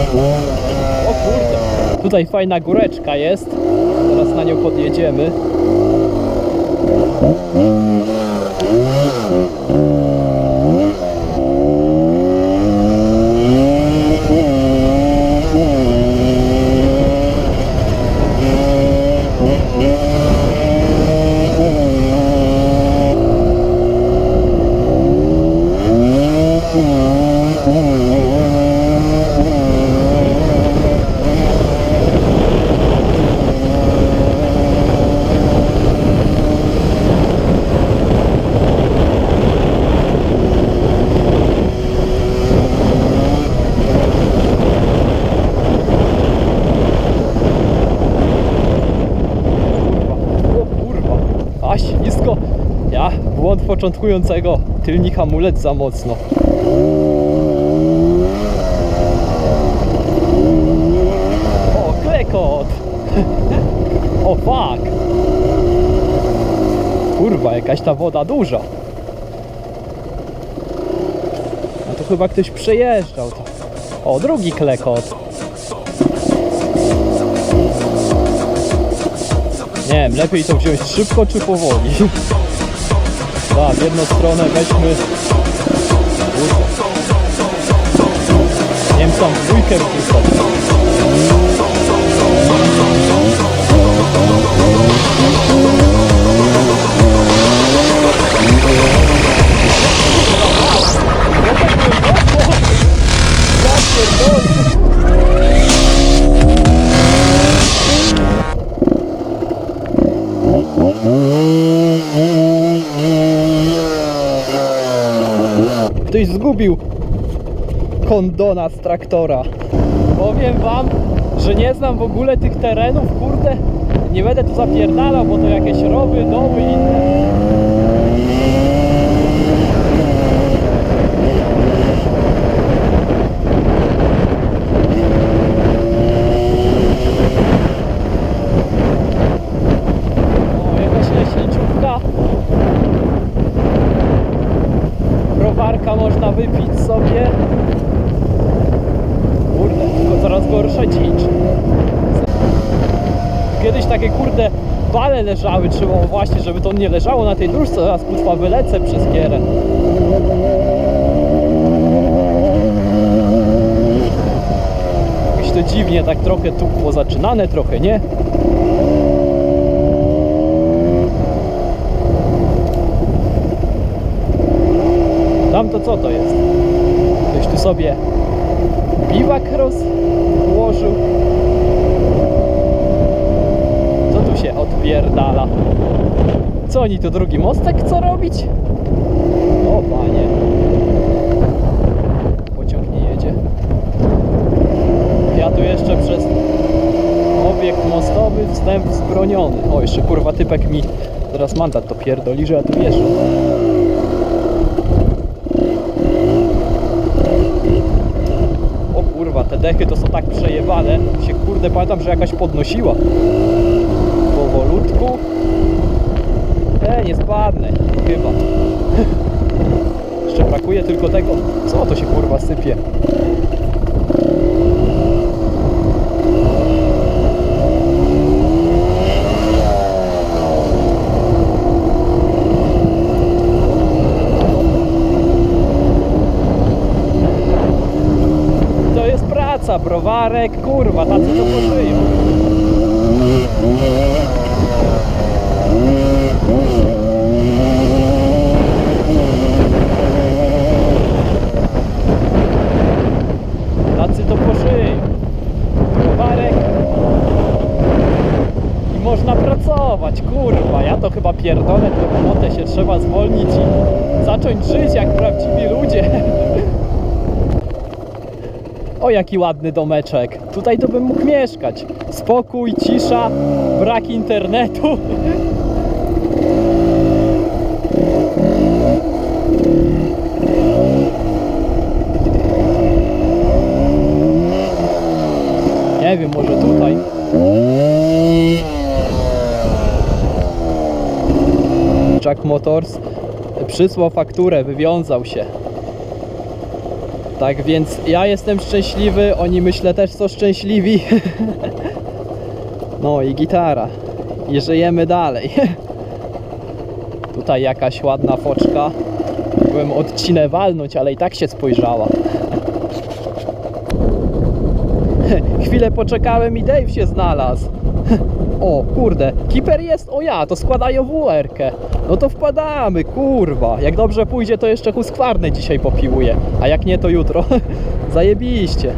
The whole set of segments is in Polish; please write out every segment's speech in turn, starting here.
O kurde. Tutaj fajna góreczka jest. Zaraz na nią podjedziemy. O kurwa, aś nisko. Ja, błąd początkującego. Tylny hamulec za mocno. O, klekot. O fuck. Kurwa, jakaś ta woda duża. No to chyba ktoś przejeżdżał. O, drugi klekot. Nie wiem, lepiej to wziąć szybko czy powoli. Tak, jedną stronę weźmy. Kurde. Nie wiem, tam dwójkę wrzucać. Ja Ktoś zgubił kondona z traktora. Powiem wam, że nie znam w ogóle tych terenów, kurde. Nie będę tu zapierdalał, bo to jakieś rowy, doły i inne. O, jakaś leśniczówka. Browarka można wypić sobie. Kurde, tylko coraz gorsze dzicz. Kiedyś takie kurde bale leżały, trzeba właśnie, żeby to nie leżało na tej dróżce, teraz kutwa wylecę przez gierę. Jakieś to dziwnie tak trochę tu pozaczynane, trochę nie. Tam to co to jest? Ktoś tu sobie biwak rozłożył. Co tu się odpierdala? Co oni tu drugi mostek chcą robić? O panie. Pociąg nie jedzie. Ja tu jeszcze przez obiekt mostowy wstęp wzbroniony. O, jeszcze kurwa typek mi teraz mandat to pierdoli, że ja tu wjeżdżam. O kurwa, te dechy to są tak przejebane. Się kurde pamiętam, że jakaś podnosiła. Powolutku. E, spadnę. Chyba. Jeszcze brakuje tylko tego. Co to się kurwa sypie? To jest praca, browarek, kurwa, tacy to pożyją. Tacy to pożyją. Browarek. I można pracować, kurwa. Ja to chyba pierdolę, tę robotę się trzeba zwolnić i zacząć żyć jak prawdziwi ludzie. Jaki ładny domeczek. Tutaj to bym mógł mieszkać. Spokój, cisza, brak internetu. Nie wiem, może tutaj. Jack Motors przysłał fakturę, wywiązał się. Tak więc ja jestem szczęśliwy, oni myślę też są szczęśliwi. No i gitara. I żyjemy dalej. Tutaj jakaś ładna foczka. Byłem odcinę walnąć, ale i tak się spojrzała. Chwilę poczekałem i Dave się znalazł. O, kurde, kiper jest, o ja, to składają WR-kę. No to wpadamy, kurwa. Jak dobrze pójdzie, to jeszcze huskwarnę dzisiaj popiłuję. A jak nie, to jutro. Zajebiście.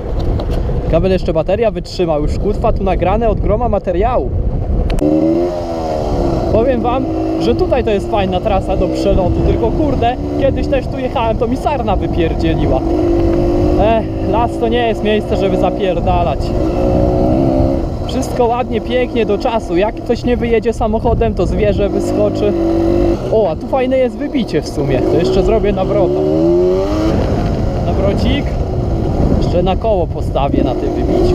Kabel jeszcze bateria wytrzymał, już kutwa tu nagrane od groma materiału. Powiem wam, że tutaj to jest fajna trasa do przelotu, tylko kurde, kiedyś też tu jechałem, to mi sarna wypierdzieliła. Ech, las to nie jest miejsce, żeby zapierdalać. Wszystko ładnie, pięknie do czasu. Jak ktoś nie wyjedzie samochodem, to zwierzę wyskoczy. O, a tu fajne jest wybicie w sumie. To jeszcze zrobię nawrota. Nawrocik. Jeszcze na koło postawię na tym wybiciu.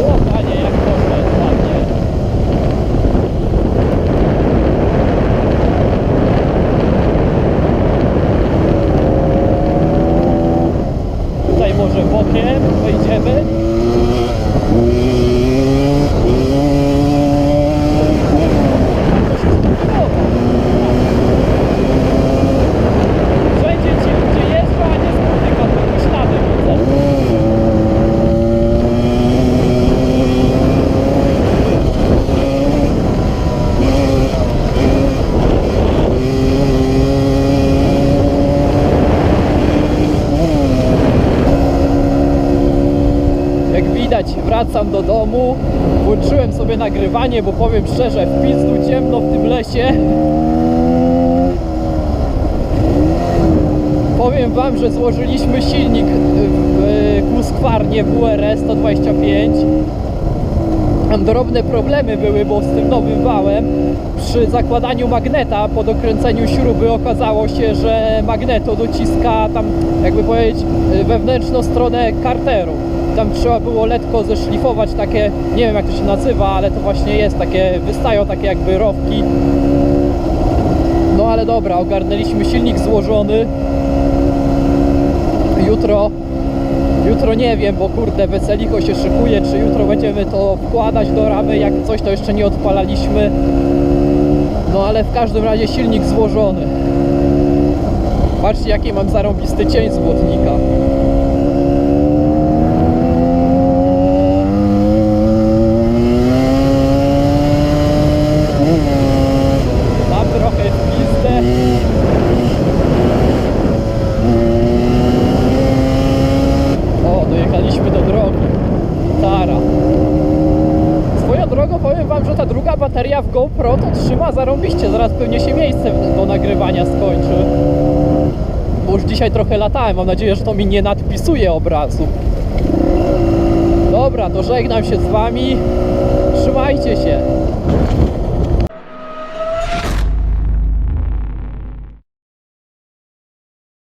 O, panie, jak poszedł ładnie. Tutaj może bokiem wejdziemy. Jak widać, wracam do domu. Włączyłem sobie nagrywanie, bo powiem szczerze, w pizdu ciemno w tym lesie. Powiem wam, że złożyliśmy silnik w Husqvarnie WRS 125. Tam drobne problemy były, bo z tym nowym wałem przy zakładaniu magneta po dokręceniu śruby okazało się, że magneto dociska tam, jakby powiedzieć, wewnętrzną stronę karteru. Tam trzeba było letko zeszlifować takie, nie wiem jak to się nazywa, ale to właśnie jest takie, wystają takie jakby rowki. No ale dobra, ogarnęliśmy silnik złożony. Jutro Jutro nie wiem, bo kurde, weseliko się szykuje, czy jutro będziemy to wkładać do ramy, jak coś to jeszcze nie odpalaliśmy. No ale w każdym razie silnik złożony. Patrzcie jaki mam zarąbisty cień z błotnika. Mam trochę w pizdę. O, dojechaliśmy do drogi. Tara. Swoją drogą powiem wam, że ta druga bateria w GoPro zarąbiście. Zaraz pewnie się miejsce do nagrywania skończy. Bo już dzisiaj trochę latałem. Mam nadzieję, że to mi nie nadpisuje obrazu. Dobra, to żegnam się z wami. Trzymajcie się.